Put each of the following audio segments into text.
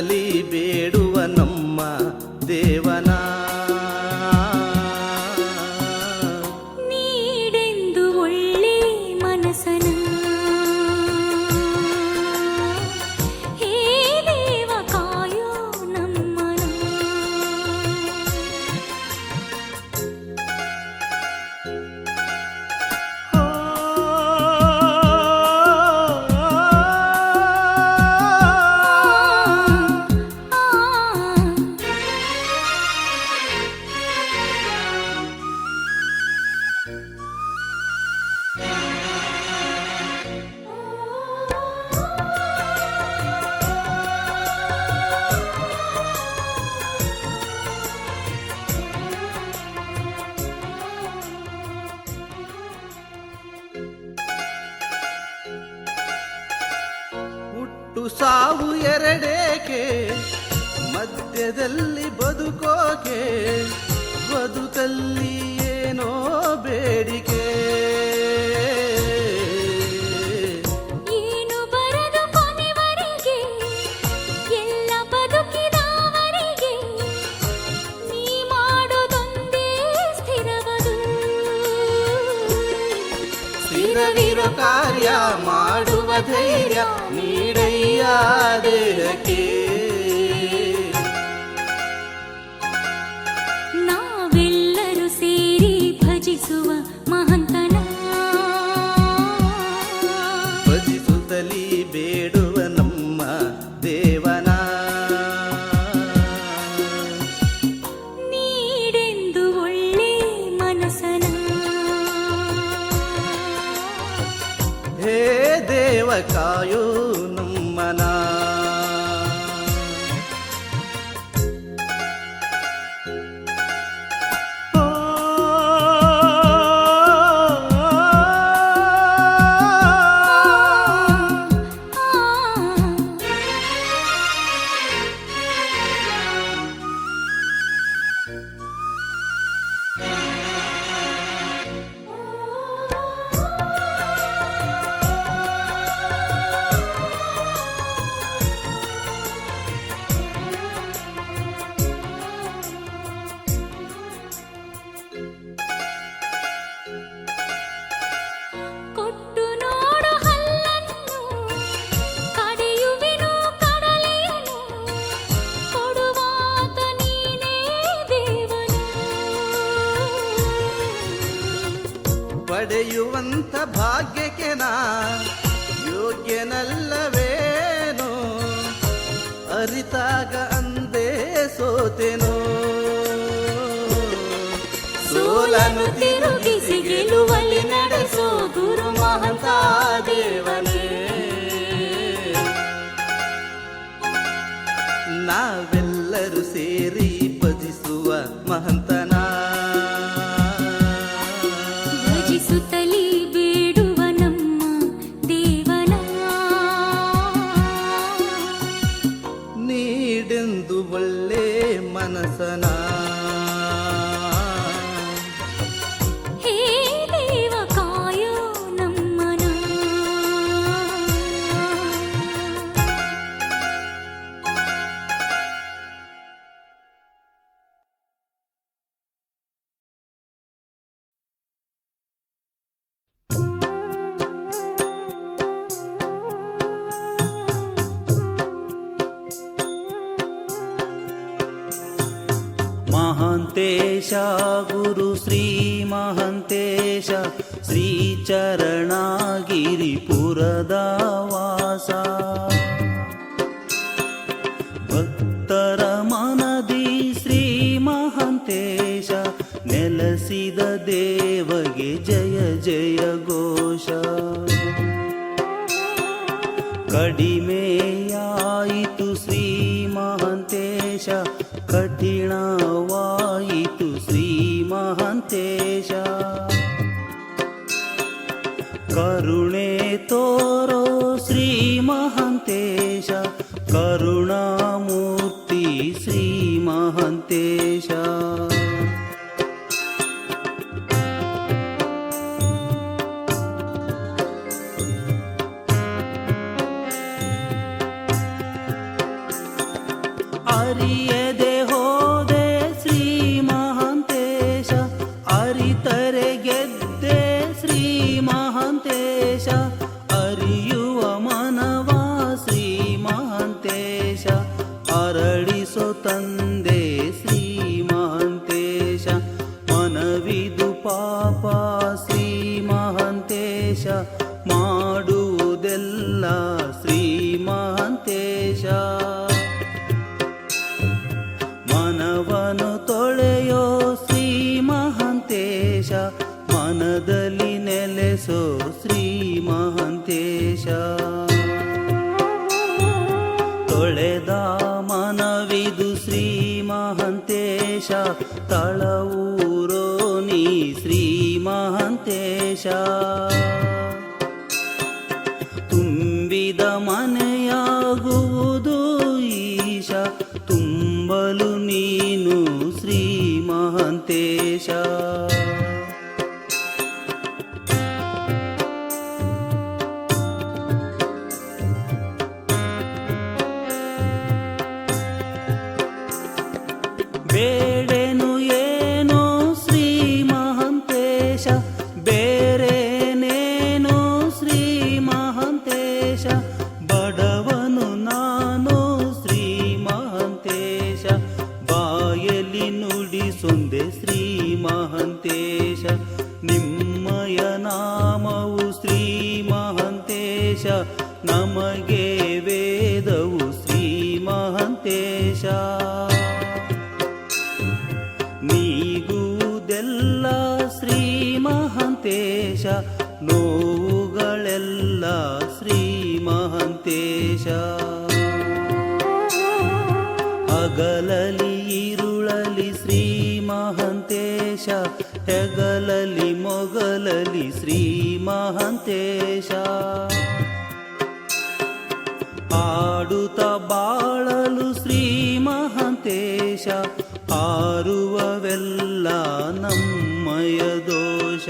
వదలి వేడువనమ్మ దేవన ಮಧ್ಯದಲ್ಲಿ ಬದುಕೋಕೆ ಬದುಕಲ್ಲಿ ಏನೋ ಬೇಡಿಕೆ. ಸ್ಥಿರವಿರೋ ಕಾರ್ಯ ಮಾಡುವ ಧೈರ್ಯ ನೀಡಯ್ಯ ದೇಹಕ್ಕೆ. ಕಾಯೋ ಪಡೆಯುವಂತ ಭಾಗ್ಯಕ್ಕೆ ನಾ ಯೋಗ್ಯನಲ್ಲವೇನೋ ಅರಿತಾಗ ಅಂದೇ ಸೋತೆನೋ ಸೋಲನು ತಿರುಗಿಸಿ ಗೆಲುವಲ್ಲಿ ನಡೆಸೋ ಒಳ್ಳೆ ಮನಸನ ेष गुरु श्री महन्तश श्रीचरणगिरिपुर श्रीमहन्तेश नेलसिद देवगे जय जय घोष। कडिमेयायितु श्रीमहन्तेश कठिणवा ಮಹಂತೇಶ ಕರುಣೆ ತೋರೋ ಶ್ರೀ ಮಹಂತೇಶ ಕರುಣಾಮೂರ್ತಿ ಶ್ರೀ ಮಹಂತೇಶ ಮನವನು ತೊಳೆಯೋ ಶ್ರೀ ಮಹಂತೇಶ, ಮನದಲ್ಲಿ ನೆಲೆಸೋ ಶ್ರೀ ಮಹಂತೇಶ. ತೊಳೆದ ಮನವಿದು ಶ್ರೀ ಮಹಂತೇಶ ತಳವೂರೋ ನೀ ಶ್ರೀ ಮಹಾಂತೇಶ. ತುಂಬಿದ ಮನೆಯಾಗುವುದು ಈಶ, ತುಂಬಲು ನೀನು ಶ್ರೀ ಮಹಾಂತೇಶ ನುಡಿಸೊಂದೆ ಶ್ರೀ ಮಹಂತೇಶ. ನಿಮ್ಮಯ ನಾಮವು ಶ್ರೀ ಮಹಂತೇಶ. ನಮಗೆ ವೇದವು ಶ್ರೀ ಮಹಂತೇಶ. ನೀಗುವುದೆಲ್ಲ ಶ್ರೀ ಮಹಂತೇಶ. ನೋವುಗಳೆಲ್ಲ ಶ್ರೀ ಮಹಂತೇಶ. ಶ್ರೀ ಮಹಾಂತೇಶ ಹೆಗಲಲಿ ಮೊಗಲಲಿ ಶ್ರೀ ಮಹಾಂತೇಶ. ಆಡುತ್ತ ಬಾಳಲು ಶ್ರೀ ಮಹಾಂತೇಶ ಆರುವವೆಲ್ಲ ನಮ್ಮಯ ದೋಷ.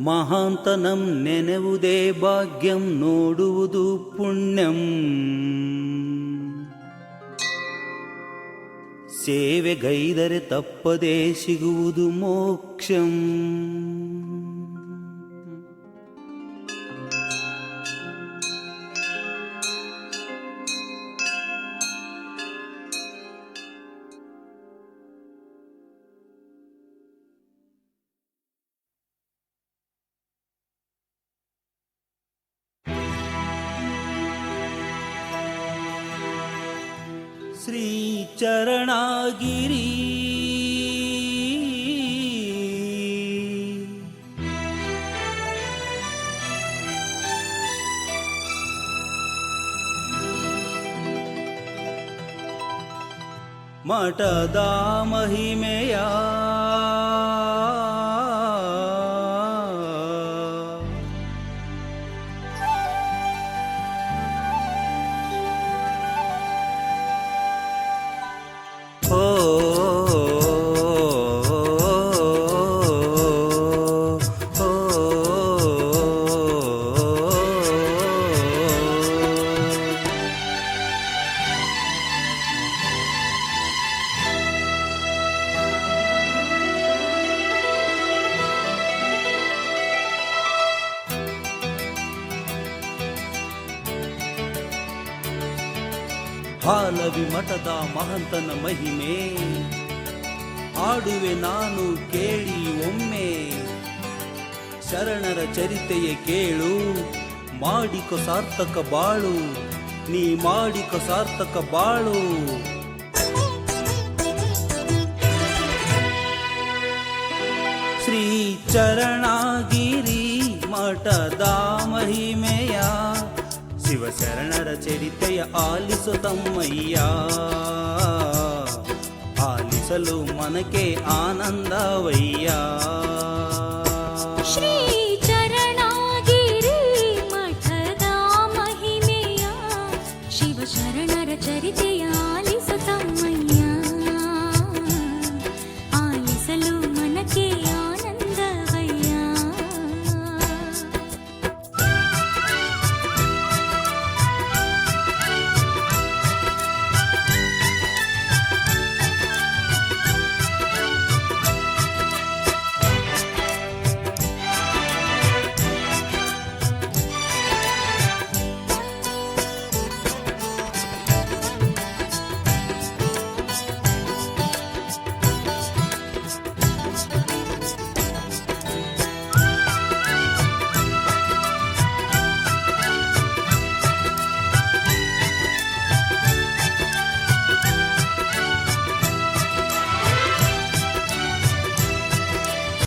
ಮಹಾಂತನಂ ನೆನೆವುದೇ ಭಾಗ್ಯಂ ನೋಡುವುದು ಪುಣ್ಯಂ. ಸೇವೆಗೈದರೆ ತಪ್ಪದೇ ಸಿಗುವುದು ಮೋಕ್ಷಂ. ಶ್ರೀ ಚರಣಗಿರಿ. ಮಠದ ಮಹಿಮೆಯ ಹಾಲವಿ ಮಠದ ಮಹಂತನ ಮಹಿಮೆ. ಆಡುವೆ ನಾನು ಕೇಳಿ ಒಮ್ಮೆ. ಶರಣರ ಚರಿತೆಯ ಕೇಳು, ಮಾಡಿಕೊ ಸಾರ್ಥಕ ಬಾಳು, ನೀ ಮಾಡಿಕೊ ಸಾರ್ಥಕ ಬಾಳು. ಶ್ರೀ ಚರಣಾಗಿರಿ ಮಠದ ಮಹಿಮೆಯ ಶಿವಶರಣರ ಚರಿತೆಯ ಆಲಿಸು ತಮ್ಮಯ್ಯ ಆಲಿಸಲು ಮನಕ್ಕೆ ಆನಂದವಯ್ಯ